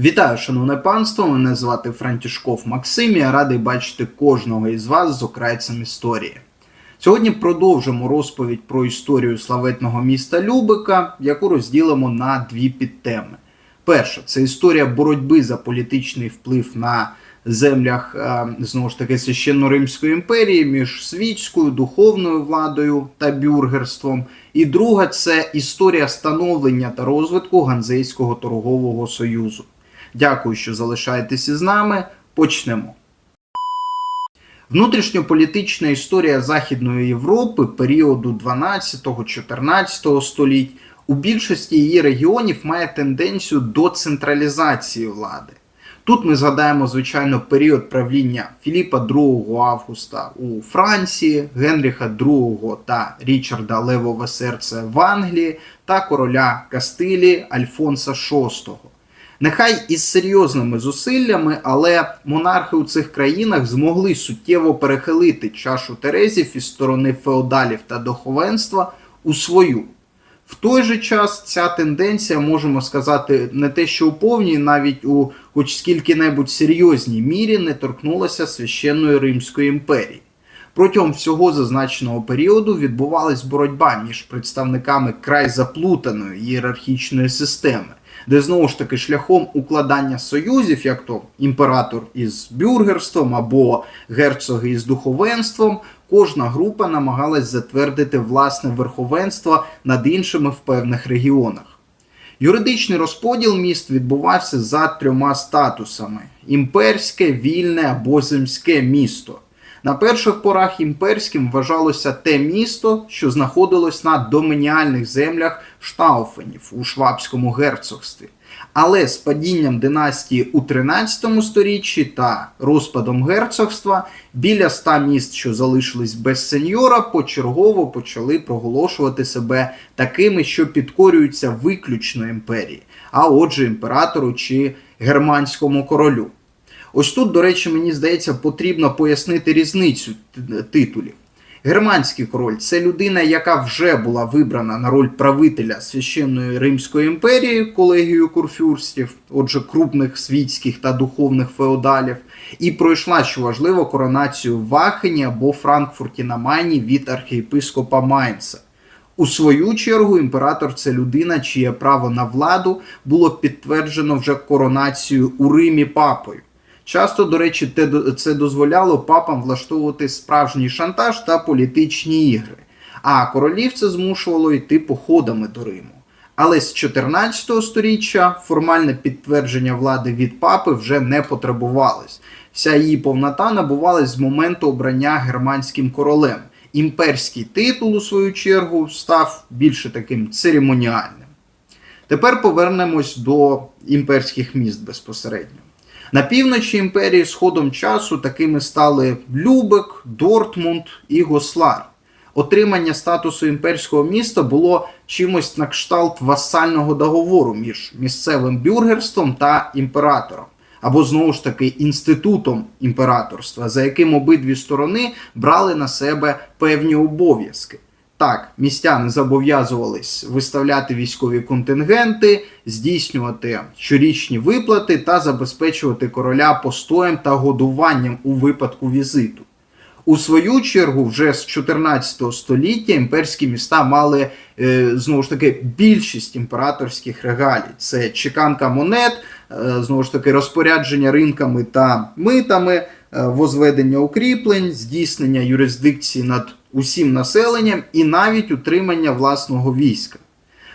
Вітаю, шановне панство! Мене звати Франтішков Максим. Я радий бачити кожного із вас з окрайцем історії. Сьогодні продовжимо розповідь про історію славетного міста Любика, яку розділимо на дві підтеми. Перша це історія боротьби за політичний вплив на землях е, знову ж таки священно-римської імперії між світською духовною владою та бюргерством. І друга це історія становлення та розвитку Ганзейського торгового союзу. Дякую, що залишаєтеся з нами. Почнемо. Внутрішньополітична історія Західної Європи періоду 12-14 століть у більшості її регіонів має тенденцію до централізації влади. Тут ми згадаємо, звичайно, період правління Філіпа II Августа у Франції, Генріха II та Річарда Левове Серце в Англії та короля Кастилії Альфонса VI. Нехай із серйозними зусиллями, але монархи у цих країнах змогли суттєво перехилити чашу Терезів із сторони феодалів та духовенства у свою. В той же час ця тенденція, можемо сказати, не те, що у повній, навіть у хоч скільки-небудь серйозній мірі не торкнулася священної Римської імперії. Протягом всього зазначеного періоду відбувалась боротьба між представниками край заплутаної ієрархічної системи, де знову ж таки шляхом укладання союзів, як то імператор із бюргерством або герцоги із духовенством, кожна група намагалась затвердити власне верховенство над іншими в певних регіонах. Юридичний розподіл міст відбувався за трьома статусами: імперське, вільне або земське місто. На перших порах імперським вважалося те місто, що знаходилось на домініальних землях Штауфенів у Швабському герцогстві. Але з падінням династії у 13 сторіччі та розпадом герцогства біля ста міст, що залишились без сеньора, почергово почали проголошувати себе такими, що підкорюються виключно імперії, а отже, імператору чи германському королю. Ось тут, до речі, мені здається, потрібно пояснити різницю титулів. Германський король це людина, яка вже була вибрана на роль правителя священної Римської імперії, колегією курфюрстів, отже, крупних світських та духовних феодалів, і пройшла, що важливо, коронацію в Ахені або Франкфурті на Майні від архієпископа Майнца. У свою чергу імператор це людина, чиє право на владу було підтверджено вже коронацією у Римі папою. Часто, до речі, це дозволяло папам влаштовувати справжній шантаж та політичні ігри, а королів це змушувало йти походами до Риму. Але з 14 століття формальне підтвердження влади від папи вже не потребувалось. Вся її повнота набувалась з моменту обрання германським королем. Імперський титул, у свою чергу, став більше таким церемоніальним. Тепер повернемось до імперських міст безпосередньо. На півночі імперії з ходом часу такими стали Любек, Дортмунд і Гослар. Отримання статусу імперського міста було чимось на кшталт васального договору між місцевим бюргерством та імператором, або знову ж таки інститутом імператорства, за яким обидві сторони брали на себе певні обов'язки. Так, містяни зобов'язувались виставляти військові контингенти, здійснювати щорічні виплати та забезпечувати короля постоєм та годуванням у випадку візиту. У свою чергу, вже з 14 століття імперські міста мали е, знову ж таки більшість імператорських регалій. Це чеканка монет, е, знову ж таки розпорядження ринками та митами, е, возведення укріплень, здійснення юрисдикції над усім населенням і навіть утримання власного війська.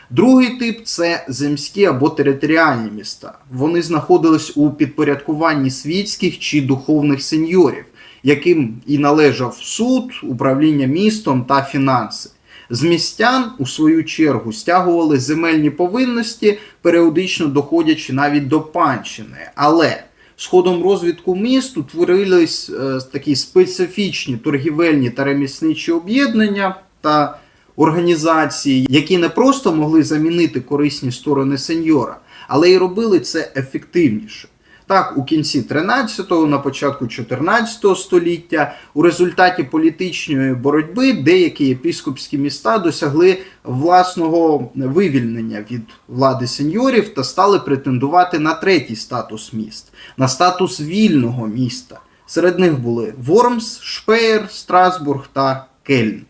Другий тип це земські або територіальні міста. Вони знаходились у підпорядкуванні світських чи духовних сеньорів, яким і належав суд, управління містом та фінанси. З містян, у свою чергу, стягували земельні повинності, періодично доходячи навіть до панщини. Але з ходом розвитку міст утворились е, такі специфічні торгівельні та ремісничі об'єднання та організації, які не просто могли замінити корисні сторони сеньора, але й робили це ефективніше. Так, у кінці 13-го, на початку 14 століття, у результаті політичної боротьби деякі єпіскопські міста досягли власного вивільнення від влади сеньорів та стали претендувати на третій статус міст, на статус вільного міста. Серед них були Вормс, Шпеєр, Страсбург та Кельн.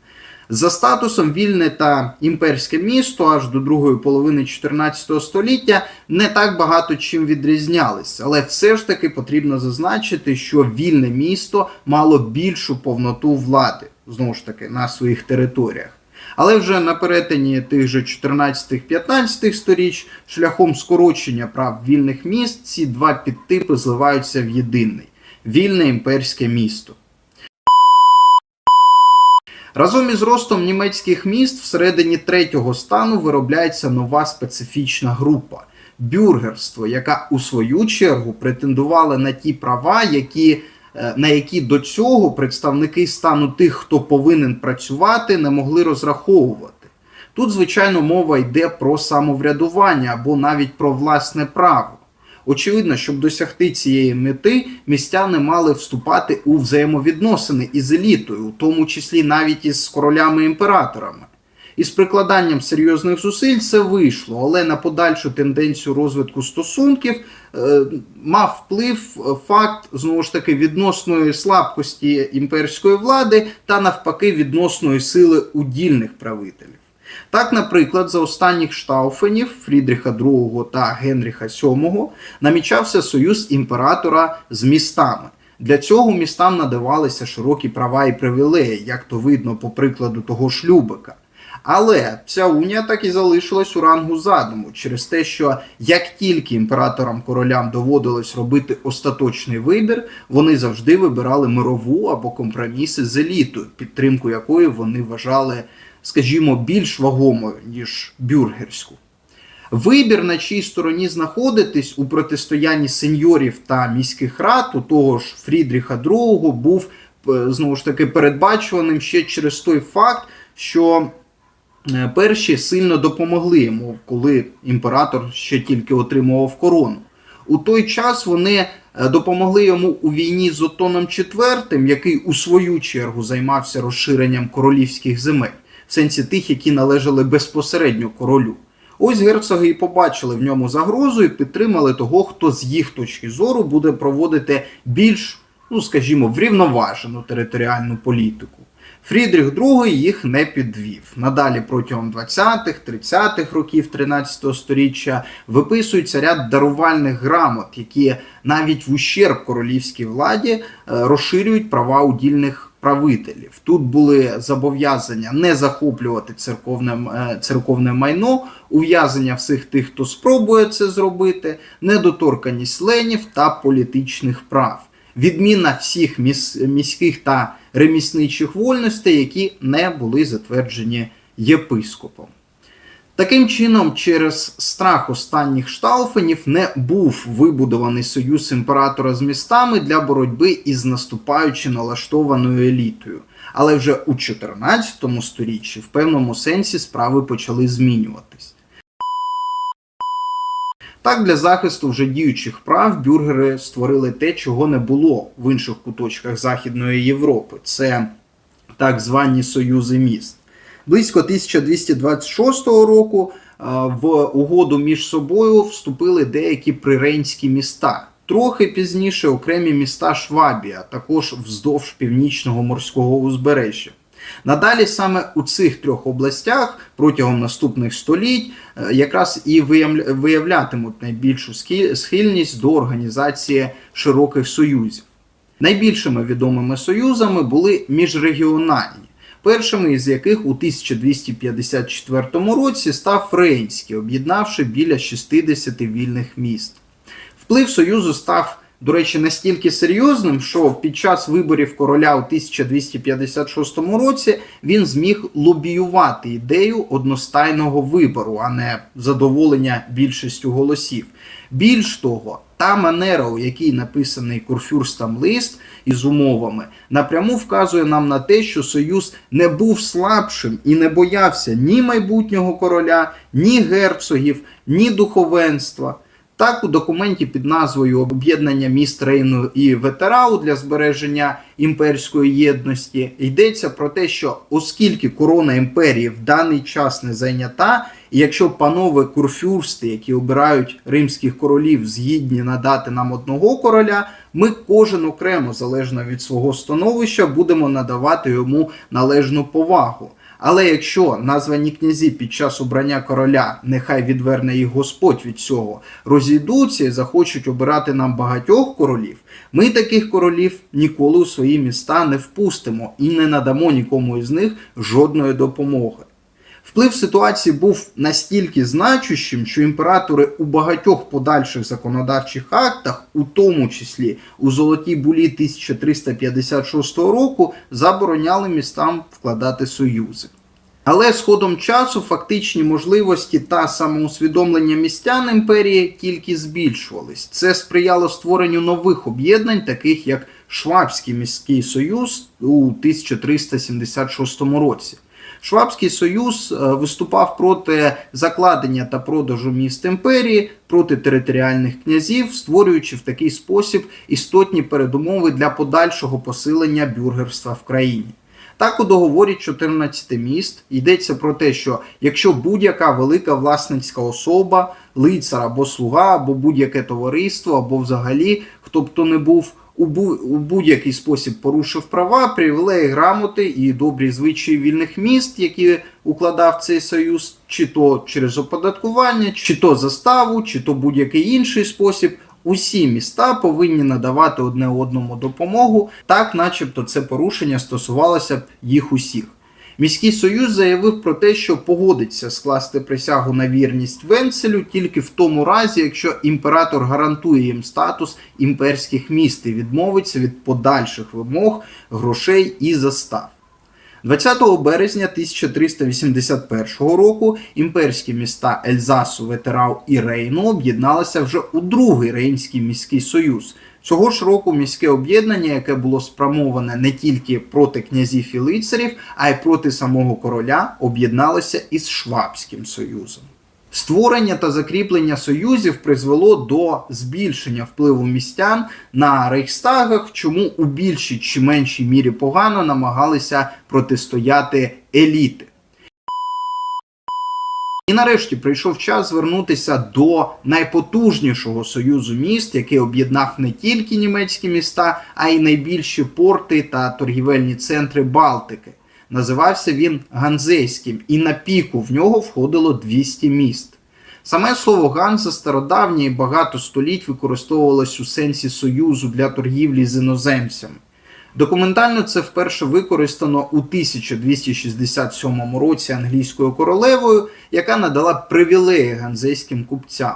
За статусом вільне та імперське місто аж до другої половини 14 століття не так багато чим відрізнялися, але все ж таки потрібно зазначити, що вільне місто мало більшу повноту влади знову ж таки на своїх територіях. Але вже на перетині тих же 14-15 сторіч, шляхом скорочення прав вільних міст, ці два підтипи зливаються в єдиний вільне імперське місто. Разом із ростом німецьких міст всередині третього стану виробляється нова специфічна група бюргерство, яка у свою чергу претендувала на ті права, які, е, на які до цього представники стану тих, хто повинен працювати, не могли розраховувати. Тут, звичайно, мова йде про самоврядування або навіть про власне право. Очевидно, щоб досягти цієї мети, містяни мали вступати у взаємовідносини із елітою, у тому числі навіть із королями-імператорами. Із прикладанням серйозних зусиль це вийшло, але на подальшу тенденцію розвитку стосунків е, мав вплив факт знову ж таки відносної слабкості імперської влади та навпаки відносної сили удільних правителів. Так, наприклад, за останніх штауфенів Фрідріха II та Генріха VII намічався союз імператора з містами. Для цього містам надавалися широкі права і привілеї, як то видно по прикладу того ж. Але ця унія так і залишилась у рангу задуму через те, що як тільки імператорам королям доводилось робити остаточний вибір, вони завжди вибирали мирову або компроміси з елітою, підтримку якої вони вважали скажімо, більш вагомою, ніж бюргерську. Вибір, на чій стороні знаходитись у протистоянні сеньорів та міських рад, у того ж Фрідріха II, був е, знову ж таки передбачуваним ще через той факт, що е, перші сильно допомогли йому, коли імператор ще тільки отримував корону. У той час вони е, допомогли йому у війні з Отоном IV, який у свою чергу займався розширенням королівських земель в сенсі тих, які належали безпосередньо королю. Ось герцоги і побачили в ньому загрозу і підтримали того, хто з їх точки зору буде проводити більш, ну скажімо, врівноважену територіальну політику. Фрідріх II їх не підвів. Надалі протягом 20-х-30-х років 13 століття виписується ряд дарувальних грамот, які навіть в ущерб королівській владі е, розширюють права удільних правителів. Тут були зобов'язання не захоплювати церковне, е, церковне майно, ув'язання всіх тих, хто спробує це зробити, недоторканість ленів та політичних прав, відміна всіх міс, міських та ремісничих вольностей, які не були затверджені єпископом. Таким чином, через страх останніх шталфенів не був вибудований союз імператора з містами для боротьби із наступаючи налаштованою елітою. Але вже у 14 сторіччі в певному сенсі справи почали змінюватись. Так, для захисту вже діючих прав бюргери створили те, чого не було в інших куточках Західної Європи. Це так звані союзи міст. Близько 1226 року в угоду між собою вступили деякі приренські міста. Трохи пізніше окремі міста Швабія, також вздовж північного морського узбережжя. Надалі саме у цих трьох областях протягом наступних століть е, якраз і виявлятимуть найбільшу схильність до організації широких союзів. Найбільшими відомими союзами були міжрегіональні першими із яких у 1254 році став Фрейнський, об'єднавши біля 60 вільних міст. Вплив Союзу став, до речі, настільки серйозним, що під час виборів короля у 1256 році він зміг лобіювати ідею одностайного вибору, а не задоволення більшістю голосів. Більш того, та манера, у якій написаний Курфюрстам лист із умовами, напряму вказує нам на те, що Союз не був слабшим і не боявся ні майбутнього короля, ні герцогів, ні духовенства. Так, у документі під назвою Об'єднання міст Рейну і Ветерау для збереження імперської єдності йдеться про те, що оскільки корона імперії в даний час не зайнята, і якщо панове курфюрсти, які обирають римських королів, згідні надати нам одного короля, ми кожен окремо, залежно від свого становища, будемо надавати йому належну повагу. Але якщо названі князі під час обрання короля, нехай відверне їх Господь від цього, розійдуться і захочуть обирати нам багатьох королів, ми таких королів ніколи у свої міста не впустимо і не надамо нікому із них жодної допомоги. Вплив ситуації був настільки значущим, що імператори у багатьох подальших законодавчих актах, у тому числі у Золотій булі 1356 року, забороняли містам вкладати союзи. Але з ходом часу фактичні можливості та самоусвідомлення містян імперії тільки збільшувались. Це сприяло створенню нових об'єднань, таких як Швабський міський союз у 1376 році. Швабський союз е, виступав проти закладення та продажу міст імперії, проти територіальних князів, створюючи в такий спосіб істотні передумови для подальшого посилення бюргерства в країні. Так, у договорі 14 міст йдеться про те, що якщо будь-яка велика власницька особа, лицар або слуга, або будь-яке товариство, або взагалі хто б то не був у будь-який спосіб порушив права, привілеї грамоти і добрі звичаї вільних міст, які укладав цей союз, чи то через оподаткування, чи то заставу, чи то будь-який інший спосіб. Усі міста повинні надавати одне одному допомогу, так начебто це порушення стосувалося б їх усіх. Міський союз заявив про те, що погодиться скласти присягу на вірність Венцелю тільки в тому разі, якщо імператор гарантує їм статус імперських міст і відмовиться від подальших вимог, грошей і застав. 20 березня 1381 року імперські міста Ельзасу, Ветерау і Рейну об'єдналися вже у другий Рейнський міський союз. Цього ж року міське об'єднання, яке було спрямоване не тільки проти князів і лицарів, а й проти самого короля, об'єдналося із Швабським союзом. Створення та закріплення союзів призвело до збільшення впливу містян на рейхстагах, чому у більшій чи меншій мірі погано намагалися протистояти еліти. І нарешті прийшов час звернутися до найпотужнішого союзу міст, який об'єднав не тільки німецькі міста, а й найбільші порти та торгівельні центри Балтики. Називався він Ганзейським, і на піку в нього входило 200 міст. Саме слово Ганза стародавнє і багато століть використовувалось у сенсі союзу для торгівлі з іноземцями. Документально це вперше використано у 1267 році англійською королевою, яка надала привілеї ганзейським купцям.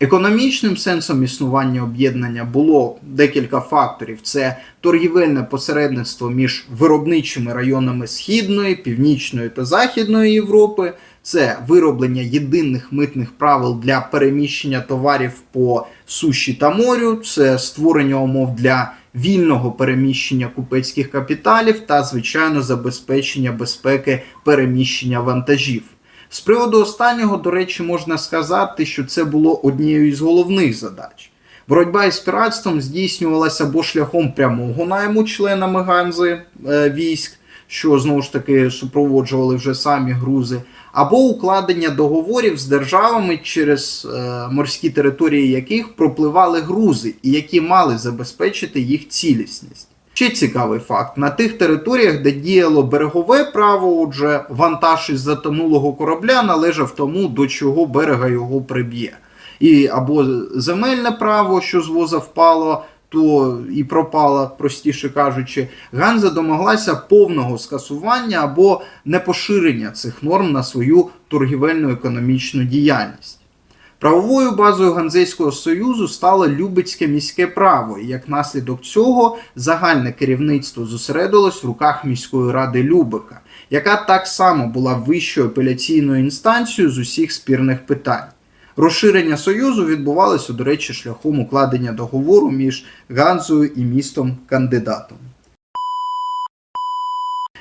Економічним сенсом існування об'єднання було декілька факторів: це торгівельне посередництво між виробничими районами Східної, Північної та Західної Європи, це вироблення єдиних митних правил для переміщення товарів по суші та морю, це створення умов для вільного переміщення купецьких капіталів та, звичайно, забезпечення безпеки переміщення вантажів. З приводу останнього, до речі, можна сказати, що це було однією із головних задач. Боротьба із піратством здійснювалася або шляхом прямого найму членами Ганзи е, військ, що знову ж таки супроводжували вже самі грузи, або укладення договорів з державами, через е, морські території яких пропливали грузи, і які мали забезпечити їх цілісність. Ще цікавий факт: на тих територіях, де діяло берегове право, отже, вантаж із затонулого корабля належав тому, до чого берега його приб'є. І або земельне право, що з воза впало, то і пропала, простіше кажучи, Ганза домоглася повного скасування або непоширення цих норм на свою торгівельну економічну діяльність. Правовою базою Ганзейського союзу стало Любецьке міське право, і як наслідок цього загальне керівництво зосередилось в руках міської ради Любека, яка так само була вищою апеляційною інстанцією з усіх спірних питань. Розширення союзу відбувалося, до речі, шляхом укладення договору між Ганзою і містом кандидатом.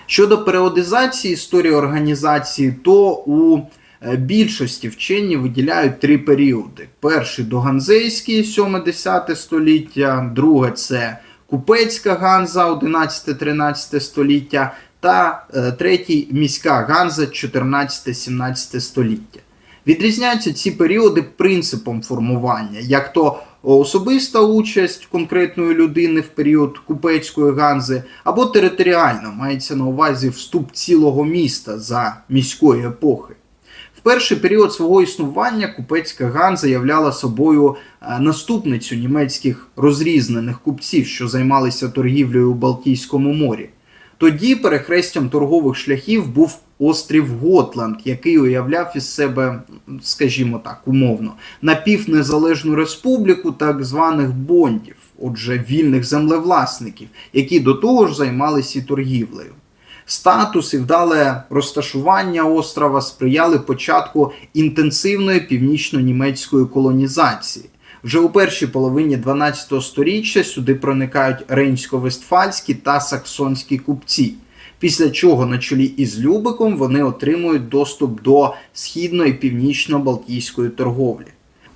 Щодо періодизації історії організації, то у е, більшості вчені виділяють три періоди: перший доганзейський, 7-10 століття, друге це купецька ганза, 11-13 століття, та е, третій міська ганза, 14-17 століття. Відрізняються ці періоди принципом формування, як то особиста участь конкретної людини в період купецької ганзи, або територіальна, мається на увазі вступ цілого міста за міської епохи. В перший період свого існування купецька ганза являла собою е, наступницю німецьких розрізнених купців, що займалися торгівлею у Балтійському морі. Тоді перехрестям торгових шляхів був острів Готланд, який уявляв із себе, скажімо так, умовно, напівнезалежну республіку так званих бондів, отже, вільних землевласників, які до того ж займалися і торгівлею. Статус і вдале розташування острова сприяли початку інтенсивної північно-німецької колонізації. Вже у першій половині 12 століття сюди проникають рейнсько-вестфальські та саксонські купці. Після чого на чолі із Любиком вони отримують доступ до східної північно-балтійської торговлі.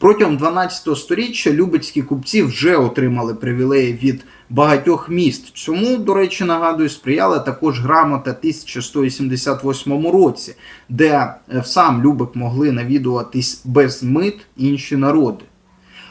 Протягом 12 століття любецькі купці вже отримали привілеї від багатьох міст. Цьому, до речі, нагадую, сприяла також грамота 1188 році, де е, в сам Любек могли навідуватись без мит інші народи.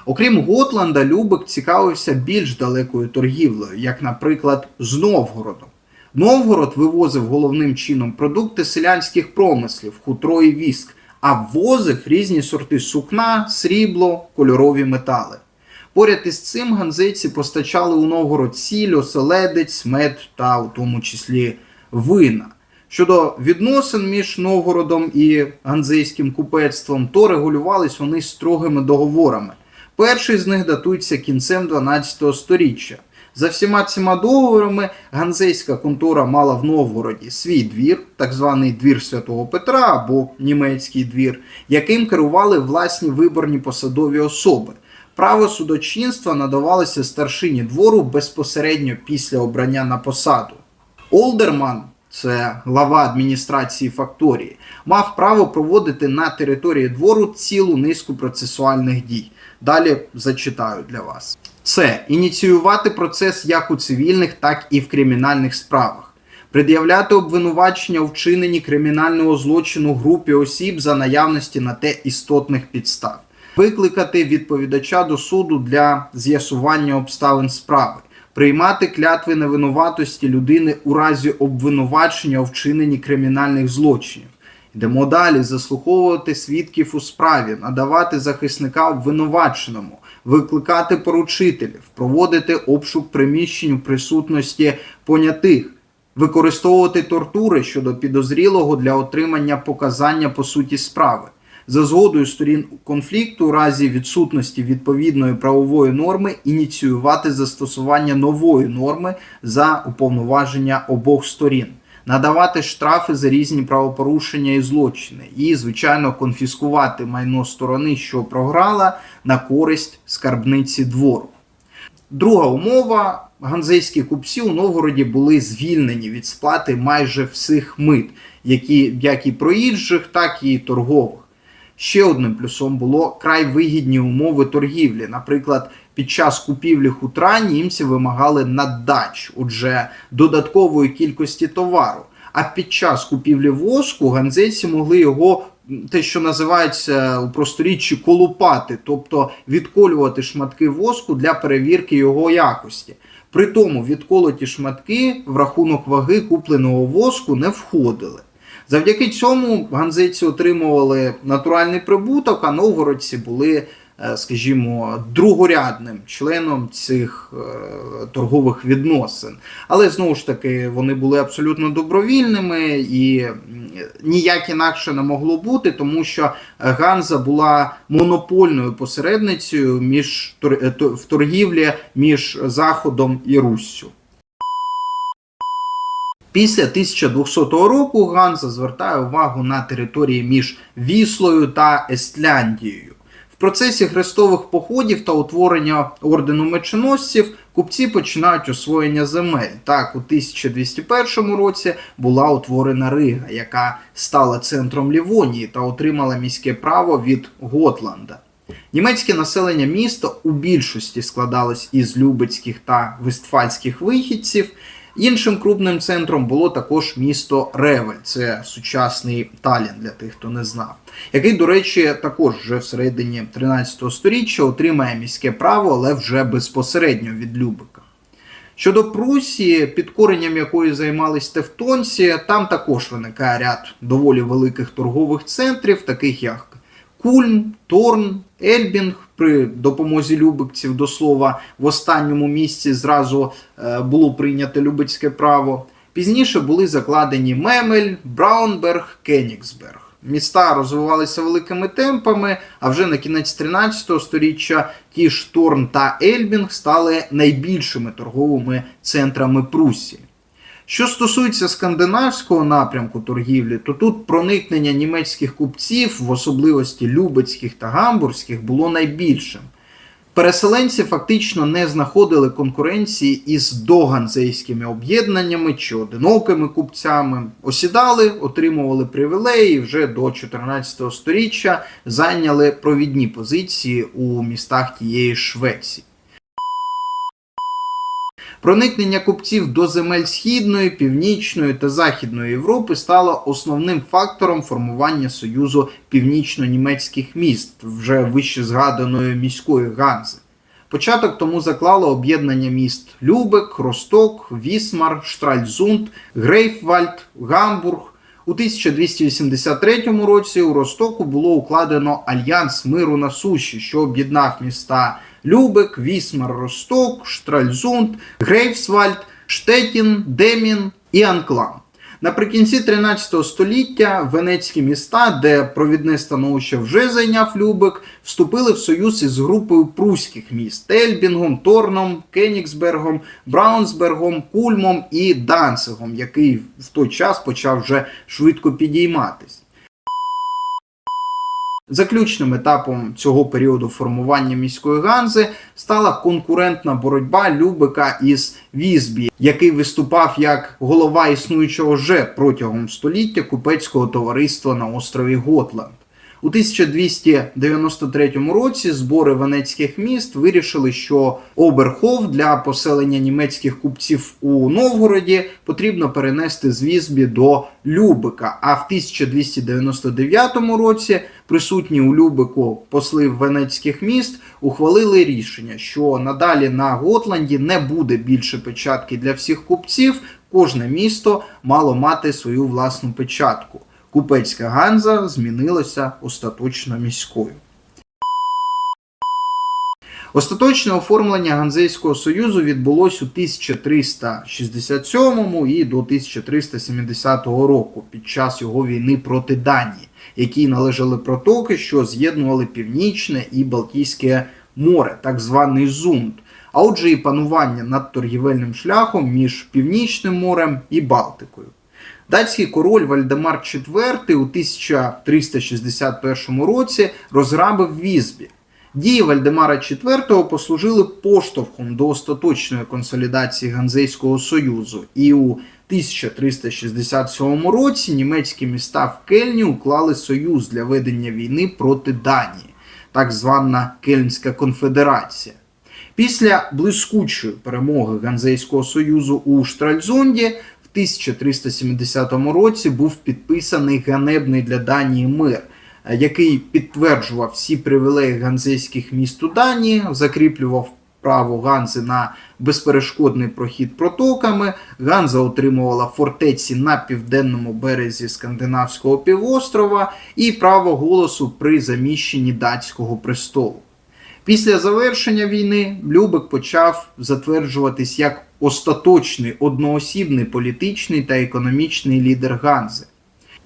Окрім Готланда, Любек цікавився більш далекою торгівлею, як, наприклад, з Новгородом. Новгород вивозив головним чином продукти селянських промислів, хутро і віск, а ввозив різні сорти сукна, срібло, кольорові метали. Поряд із цим ганзейці постачали у Новгород сіль, оселедець, мед та у тому числі вина. Щодо відносин між Новгородом і ганзейським купецтвом, то регулювались вони строгими договорами. Перший з них датується кінцем 12 століття. За всіма цими договорами ганзейська контора мала в Новгороді свій двір, так званий двір Святого Петра або німецький двір, яким керували власні виборні посадові особи. Право судочинства надавалося старшині двору безпосередньо після обрання на посаду. Олдерман, це глава адміністрації факторії, мав право проводити на території двору цілу низку процесуальних дій. Далі зачитаю для вас. Це ініціювати процес як у цивільних, так і в кримінальних справах, пред'являти обвинувачення у вчиненні кримінального злочину групі осіб за наявності на те істотних підстав, викликати відповідача до суду для з'ясування обставин справи, приймати клятви невинуватості людини у разі обвинувачення у вчиненні кримінальних злочинів. Йдемо далі, заслуховувати свідків у справі, надавати захисника обвинуваченому, викликати поручителів, проводити обшук приміщень у присутності понятих, використовувати тортури щодо підозрілого для отримання показання по суті справи. За згодою сторін конфлікту, у разі відсутності відповідної правової норми, ініціювати застосування нової норми за уповноваження обох сторін надавати штрафи за різні правопорушення і злочини, і, звичайно, конфіскувати майно сторони, що програла, на користь скарбниці двору. Друга умова. Ганзейські купці у Новгороді були звільнені від сплати майже всіх мит, які як і проїжджих, так і торгових. Ще одним плюсом було край вигідні умови торгівлі. Наприклад, під час купівлі хутра німці вимагали наддач, отже, додаткової кількості товару. А під час купівлі воску ганзейці могли його, те, що називається у просторіччі, колупати, тобто відколювати шматки воску для перевірки його якості. При тому відколоті шматки в рахунок ваги купленого воску не входили. Завдяки цьому ганзейці отримували натуральний прибуток, а новгородці були, скажімо, другорядним членом цих е, торгових відносин. Але знову ж таки вони були абсолютно добровільними і ніяк інакше не могло бути, тому що Ганза була монопольною посередницею між е, в торгівлі між Заходом і Руссю. Після 1200 року Ганза звертає увагу на території між Віслою та Естляндією. Процесі хрестових походів та утворення ордену меченосців купці починають освоєння земель. Так, у 1201 році була утворена Рига, яка стала центром Лівонії та отримала міське право від Готланда. Німецьке населення міста у більшості складалось із любецьких та вестфальських вихідців. Іншим крупним центром було також місто Ревель, це сучасний Талін для тих, хто не знав, який, до речі, також вже в середині 13 століття отримає міське право, але вже безпосередньо від Любека. Щодо Прусії, підкоренням якої займались тевтонці, там також виникає ряд доволі великих торгових центрів, таких як Кульм, Торн, Ельбінг. При допомозі любекців до слова в останньому місці зразу е, було прийнято любецьке право. Пізніше були закладені Мемель, Браунберг, Кенігсберг. Міста розвивалися великими темпами, а вже на кінець 13 століття ті ж та Ельбінг стали найбільшими торговими центрами Прусії. Що стосується скандинавського напрямку торгівлі, то тут проникнення німецьких купців, в особливості любецьких та гамбурзьких, було найбільшим. Переселенці фактично не знаходили конкуренції із доганзейськими об'єднаннями чи одинокими купцями, осідали, отримували привілеї вже до 14 століття зайняли провідні позиції у містах тієї Швеції. Проникнення купців до земель Східної, Північної та Західної Європи стало основним фактором формування союзу північно-німецьких міст, вже вище згаданої міської Ганзи. Початок тому заклало об'єднання міст Любек, Росток, Вісмар, Штральзунд, Грейфвальд, Гамбург. У 1283 році у Ростоку було укладено альянс миру на суші, що об'єднав міста Любек, Вісмар, Росток, Штральзунд, Грейфсвальд, Штетін, Демін і Анклам. Наприкінці 13 століття венецькі міста, де провідне становище вже зайняв Любек, вступили в союз із групою пруських міст Ельбінгом, Торном, Кенігсбергом, Браунсбергом, Кульмом і Данцигом, який в той час почав вже швидко підійматись. Заключним етапом цього періоду формування міської ганзи стала конкурентна боротьба Любека із Візбі, який виступав як голова існуючого вже протягом століття купецького товариства на острові Готланд. У 1293 році збори венецьких міст вирішили, що Оберхов для поселення німецьких купців у Новгороді потрібно перенести з Візбі до Любека. А в 1299 році присутні у Любеку посли венецьких міст ухвалили рішення, що надалі на Готланді не буде більше печатки для всіх купців. Кожне місто мало мати свою власну печатку. Купецька Ганза змінилася остаточно міською. Остаточне оформлення Ганзейського союзу відбулось у 1367 і до 1370 року під час його війни проти Данії, якій належали протоки, що з'єднували Північне і Балтійське море, так званий Зунд. А отже, і панування над торгівельним шляхом між Північним морем і Балтикою. Датський король Вальдемар IV у 1361 році розграбив Візбі. Дії Вальдемара IV послужили поштовхом до остаточної консолідації Ганзейського союзу, і у 1367 році німецькі міста в Кельні уклали союз для ведення війни проти Данії, так звана Кельнська конфедерація. Після блискучої перемоги Ганзейського союзу у Штральзунді в 1370 році був підписаний ганебний для Данії мир, який підтверджував всі привілеї ганзейських міст у Данії, закріплював право Ганзи на безперешкодний прохід протоками. Ганза отримувала фортеці на південному березі Скандинавського півострова і право голосу при заміщенні датського престолу. Після завершення війни Любек почав затверджуватись як остаточний одноосібний політичний та економічний лідер Ганзи,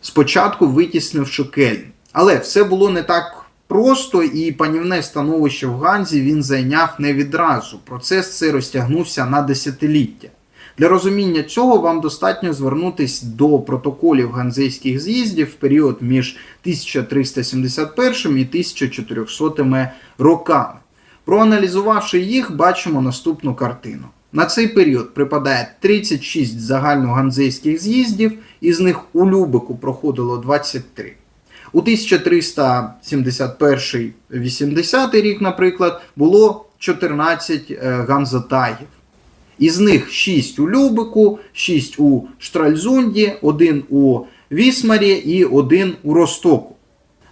спочатку витіснивши Кельн. Але все було не так просто, і панівне становище в Ганзі він зайняв не відразу. Процес цей розтягнувся на десятиліття. Для розуміння цього вам достатньо звернутися до протоколів ганзейських з'їздів в період між 1371 і 1400 роками. Проаналізувавши їх, бачимо наступну картину. На цей період припадає 36 загальноганзейських з'їздів, із них у Любеку проходило 23. У 1371-80 рік, наприклад, було 14 е, ганзатаїв. Із них 6 у Любеку, 6 у Штральзунді, 1 у Вісмарі і 1 у Ростоку.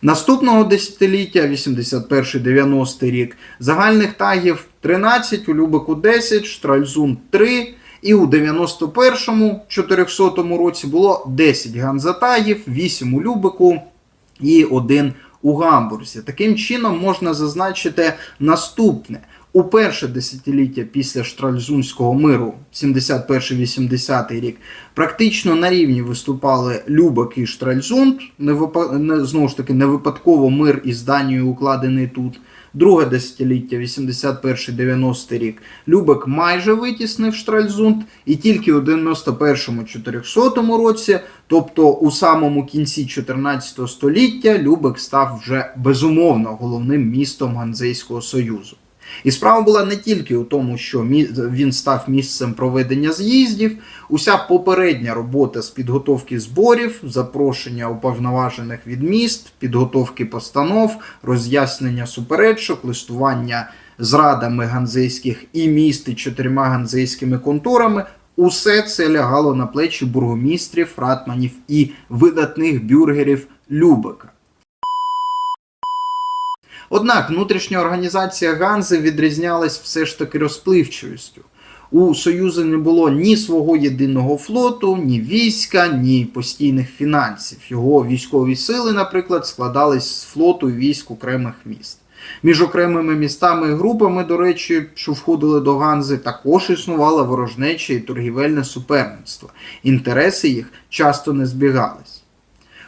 Наступного десятиліття, 81-90 рік, загальних тагів 13, у Любеку 10, Штральзун 3, і у 91-му 400 році було 10 ганзатагів, 8 у Любеку і 1 у Гамбурзі. Таким чином можна зазначити наступне. У перше десятиліття після Штральзунського миру, 71-80 рік, практично на рівні виступали Любек і Штральзунд. Не випа... не, знову ж таки, не випадково мир із Данією укладений тут. Друге десятиліття, 81-90 рік, Любек майже витіснив Штральзунд, і тільки у 91-400 році, тобто у самому кінці 14 століття, Любек став вже безумовно головним містом Ганзейського Союзу. І справа була не тільки у тому, що він став місцем проведення з'їздів, уся попередня робота з підготовки зборів, запрошення уповноважених від міст, підготовки постанов, роз'яснення суперечок, листування з радами ганзейських і міст і чотирма ганзейськими конторами. Усе це лягало на плечі бургомістрів, ратманів і видатних бюргерів Любека. Однак внутрішня організація Ганзи відрізнялась все ж таки розпливчивістю. У Союзу не було ні свого єдиного флоту, ні війська, ні постійних фінансів. Його військові сили, наприклад, складались з флоту і військ окремих міст. Між окремими містами і групами, до речі, що входили до Ганзи, також існувала ворожнеча і торгівельне суперництво. Інтереси їх часто не збігались.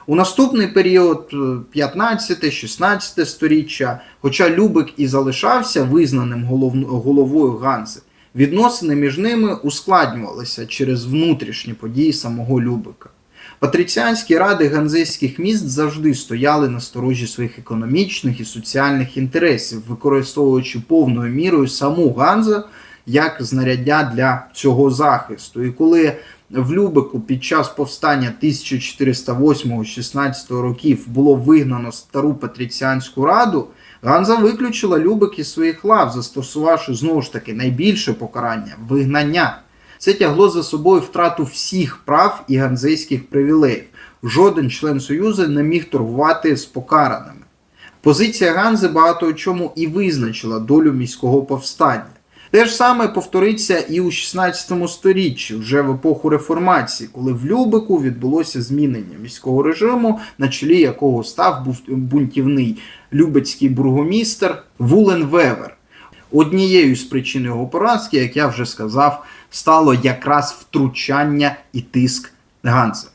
У наступний період 15-16 сторіччя, хоча Любик і залишався визнаним головою Ганзи, відносини між ними ускладнювалися через внутрішні події самого Любика. Патриціанські ради ганзейських міст завжди стояли на сторожі своїх економічних і соціальних інтересів, використовуючи повною мірою саму Ганзу як знаряддя для цього захисту. І коли в Любеку під час повстання 1408-16 років було вигнано стару Патріціанську раду, Ганза виключила Любек із своїх лав, застосувавши знову ж таки найбільше покарання вигнання. Це тягло за собою втрату всіх прав і ганзейських привілеїв. Жоден член Союзу не міг торгувати з покараними. Позиція Ганзи багато у чому і визначила долю міського повстання. Те ж саме повториться і у 16 сторіччі, вже в епоху реформації, коли в Любеку відбулося змінення міського режиму, на чолі якого став бунтівний любецький бургомістер Вулен Вевер. Однією з причин його поразки, як я вже сказав, стало якраз втручання і тиск Ганзи.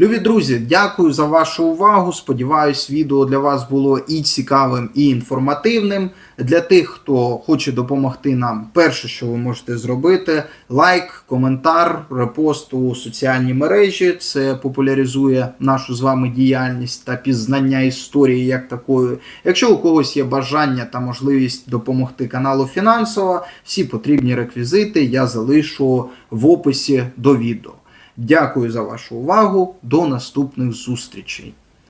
Любі друзі, дякую за вашу увагу. Сподіваюсь, відео для вас було і цікавим, і інформативним. Для тих, хто хоче допомогти нам, перше, що ви можете зробити, лайк, коментар, репост у соціальні мережі. Це популяризує нашу з вами діяльність та пізнання історії як такої. Якщо у когось є бажання та можливість допомогти каналу фінансово, всі потрібні реквізити я залишу в описі до відео. Дякую за вашу увагу. До наступних зустрічей.